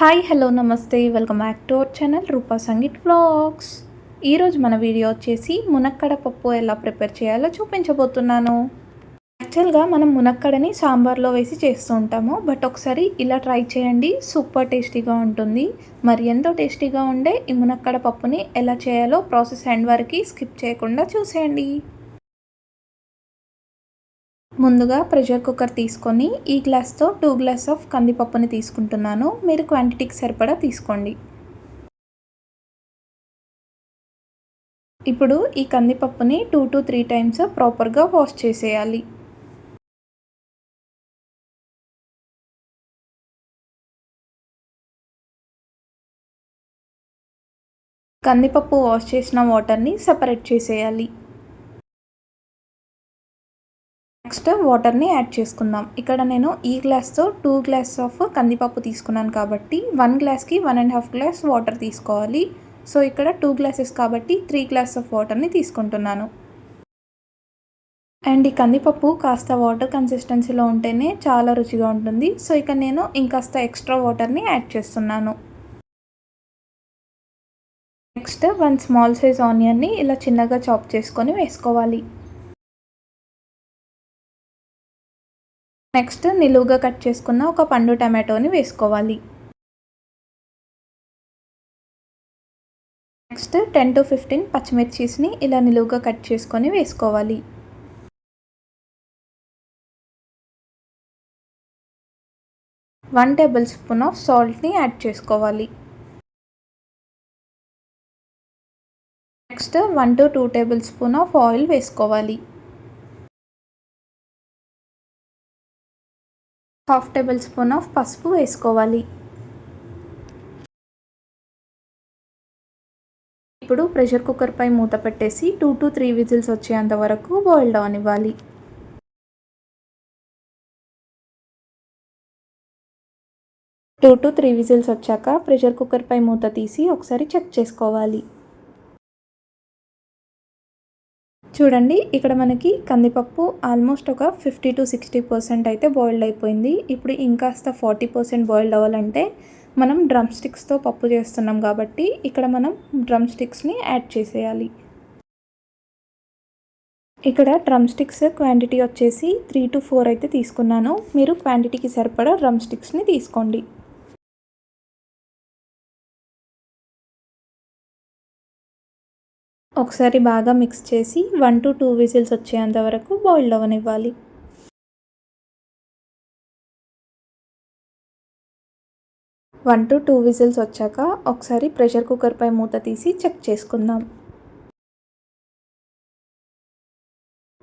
Hi hello namaste. Welcome back to our channel Roopa Sangeet vlogs. ఈరోజు మన video వచ్చేసి మునక్కడ పప్పు ఎలా ప్రిపేర్ చేయాలో చూపించబోతున్నాను. యాక్చువల్గా మనం మునక్కడని సాంబార్లో వేసి చేస్తూ ఉంటాము. బట్ ఒకసారి ఇలా ట్రై చేయండి. సూపర్ టేస్టీగా ఉంటుంది. మరి ఎంతో టేస్టీగా ఉండే ఈ మునక్కడ పప్పుని ఎలా చేయాలో ప్రాసెస్ ఎండ్ వరకు స్కిప్ చేయకుండా చూసేయండి. ముందుగా ప్రెషర్ కుక్కర్ తీసుకొని ఈ గ్లాస్తో టూ గ్లాస్ ఆఫ్ కందిపప్పుని తీసుకుంటున్నాను. మీరు క్వాంటిటీకి సరిపడా తీసుకోండి. ఇప్పుడు ఈ కందిపప్పుని టూ టు త్రీ టైమ్స్ ప్రాపర్గా వాష్ చేసేయాలి. కందిపప్పు వాష్ చేసిన వాటర్ని సపరేట్ చేసేయాలి. నెక్స్ట్ వాటర్ని యాడ్ చేసుకుందాం. ఇక్కడ నేను ఈ గ్లాస్తో టూ గ్లాస్ ఆఫ్ కందిపప్పు తీసుకున్నాను కాబట్టి వన్ గ్లాస్కి one and half glass water తీసుకోవాలి. సో ఇక్కడ టూ గ్లాసెస్ కాబట్టి త్రీ గ్లాస్ ఆఫ్ వాటర్ని తీసుకుంటున్నాను. అండ్ ఈ కందిపప్పు కాస్త వాటర్ కన్సిస్టెన్సీలో ఉంటేనే చాలా రుచిగా ఉంటుంది. సో ఇక నేను ఇంకాస్త ఎక్స్ట్రా వాటర్ని యాడ్ చేస్తున్నాను. నెక్స్ట్ వన్ స్మాల్ సైజ్ ఆనియన్ని ఇలా చిన్నగా చాప్ చేసుకొని వేసుకోవాలి. నెక్స్ట్ నిలువుగా కట్ చేసుకున్న ఒక పండు టమాటోని వేసుకోవాలి. నెక్స్ట్ టెన్ టు ఫిఫ్టీన్ పచ్చిమిర్చీస్ని ఇలా నిలువుగా కట్ చేసుకొని వేసుకోవాలి. వన్ టేబుల్ స్పూన్ ఆఫ్ సాల్ట్ని యాడ్ చేసుకోవాలి. Next one to two tablespoon of oil వేసుకోవాలి. హాఫ్ టేబుల్ స్పూన్ ఆఫ్ పసుపు వేసుకోవాలి. ఇప్పుడు ప్రెషర్ కుక్కర్పై మూత పెట్టేసి టూ టు త్రీ విజిల్స్ వచ్చేంత వరకు బాయిల్ డౌన్ ఇవ్వాలి టూ టు త్రీ విజిల్స్ వచ్చాక ప్రెషర్ కుక్కర్పై మూత తీసి ఒకసారి చెక్ చేసుకోవాలి. చూడండి ఇక్కడ మనకి కందిపప్పు ఆల్మోస్ట్ ఒక ఫిఫ్టీ టు సిక్స్టీ పర్సెంట్ అయితే బాయిల్డ్ అయిపోయింది. ఇప్పుడు ఇంకాస్త ఫార్టీ పర్సెంట్ బాయిల్డ్ అవ్వాలంటే మనం డ్రమ్ స్టిక్స్తో పప్పు చేస్తున్నాం కాబట్టి ఇక్కడ మనం డ్రమ్ స్టిక్స్ని యాడ్ చేసేయాలి. ఇక్కడ డ్రమ్ స్టిక్స్ క్వాంటిటీ వచ్చేసి త్రీ టు ఫోర్ అయితే తీసుకున్నాను. మీరు క్వాంటిటీకి సరిపడా డ్రమ్ స్టిక్స్ని తీసుకోండి. ఒకసారి బాగా మిక్స్ చేసి వన్ టు టూ విజిల్స్ వచ్చేంత వరకు బాయిల్డ్ అవ్వనివ్వాలి వన్ టు టూ విజిల్స్ వచ్చాక ఒకసారి ప్రెషర్ కుక్కర్పై మూత తీసి చెక్ చేసుకుందాం.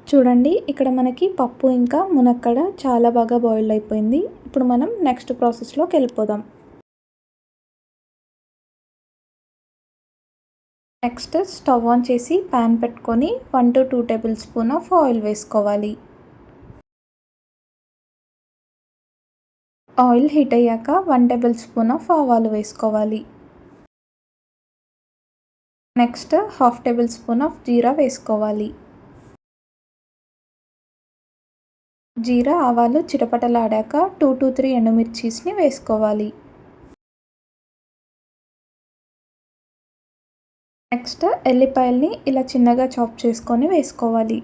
చూడండి ఇక్కడ మనకి పప్పు ఇంకా మునక్కడ చాలా బాగా బాయిల్ అయిపోయింది. ఇప్పుడు మనం నెక్స్ట్ ప్రాసెస్లోకి వెళ్ళిపోదాం. నెక్స్ట్ స్టవ్ ఆన్ చేసి ప్యాన్ పెట్టుకొని one to two tablespoon of oil వేసుకోవాలి. ఆయిల్ హీట్ అయ్యాక వన్ టేబుల్ స్పూన్ ఆఫ్ ఆవాలు వేసుకోవాలి. Next half table spoon of జీరా వేసుకోవాలి. జీరా ఆవాలు చిటపటలాడాక టూ టు త్రీ ఎండుమిర్చీస్ని వేసుకోవాలి. నెక్స్ట్ ఎల్లిపాయల్ని ఇలా చిన్నగా చాప్ చేసుకొని వేసుకోవాలి.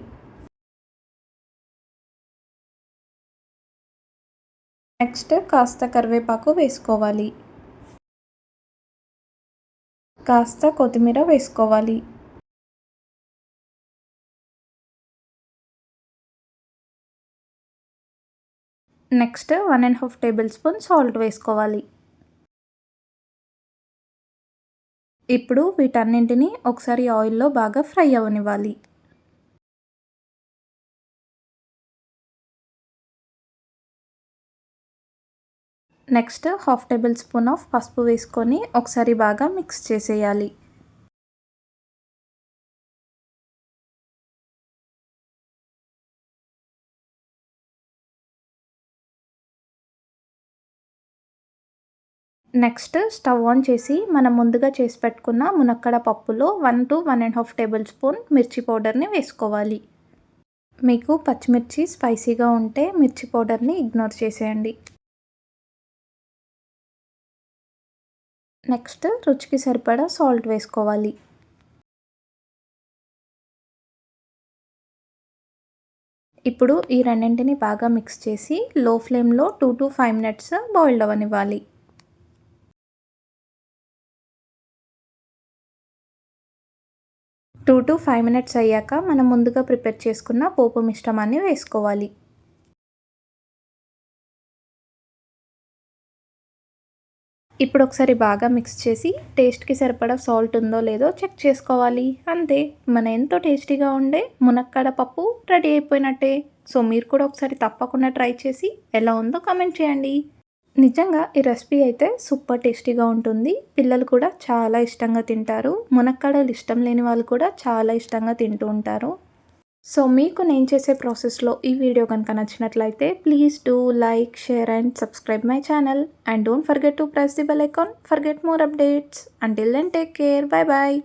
నెక్స్ట్ కాస్త కరివేపాకు వేసుకోవాలి. కాస్త కొత్తిమీర వేసుకోవాలి. Next one and half tablespoon salt వేసుకోవాలి. ఇప్పుడు వీటన్నింటిని ఒకసారి ఆయిల్లో బాగా ఫ్రై అవ్వనివ్వాలి next half table spoon of పసుపు వేసుకొని ఒకసారి బాగా మిక్స్ చేసేయాలి. నెక్స్ట్ స్టవ్ ఆన్ చేసి మనం ముందుగా చేసి పెట్టుకున్న మునక్కడ పప్పులో one to one and half tablespoon మిర్చి పౌడర్ని వేసుకోవాలి. మీకు పచ్చిమిర్చి స్పైసీగా ఉంటే మిర్చి పౌడర్ని ఇగ్నోర్ చేసేయండి. నెక్స్ట్ రుచికి సరిపడా సాల్ట్ వేసుకోవాలి. ఇప్పుడు ఈ రెండింటిని బాగా మిక్స్ చేసి లో ఫ్లేమ్లో two to five minutes boiled అవ్వనివ్వాలి. Two to five minutes అయ్యాక మనం ముందుగా ప్రిపేర్ చేసుకున్న పోపు మిశ్రమాన్ని వేసుకోవాలి. ఇప్పుడు ఒకసారి బాగా మిక్స్ చేసి టేస్ట్కి సరిపడా సాల్ట్ ఉందో లేదో చెక్ చేసుకోవాలి. అంతే మన ఎంతో టేస్టీగా ఉండే మునక్కాడ పప్పు రెడీ అయిపోయినట్టే. సో మీరు కూడా ఒకసారి తప్పకుండా ట్రై చేసి ఎలా ఉందో కమెంట్ చేయండి. నిజంగా ఈ రెసిపీ అయితే సూపర్ టేస్టీగా ఉంటుంది. పిల్లలు కూడా చాలా ఇష్టంగా తింటారు. మునక్కాడలు ఇష్టం లేని వాళ్ళు కూడా చాలా ఇష్టంగా తింటూ ఉంటారు. సో మీకు నేను చేసే ప్రాసెస్లో ఈ వీడియో కనుక నచ్చినట్లయితే please do like share and subscribe my channel. And don't forget to press the bell icon. Forget more updates. Until then take care. Bye bye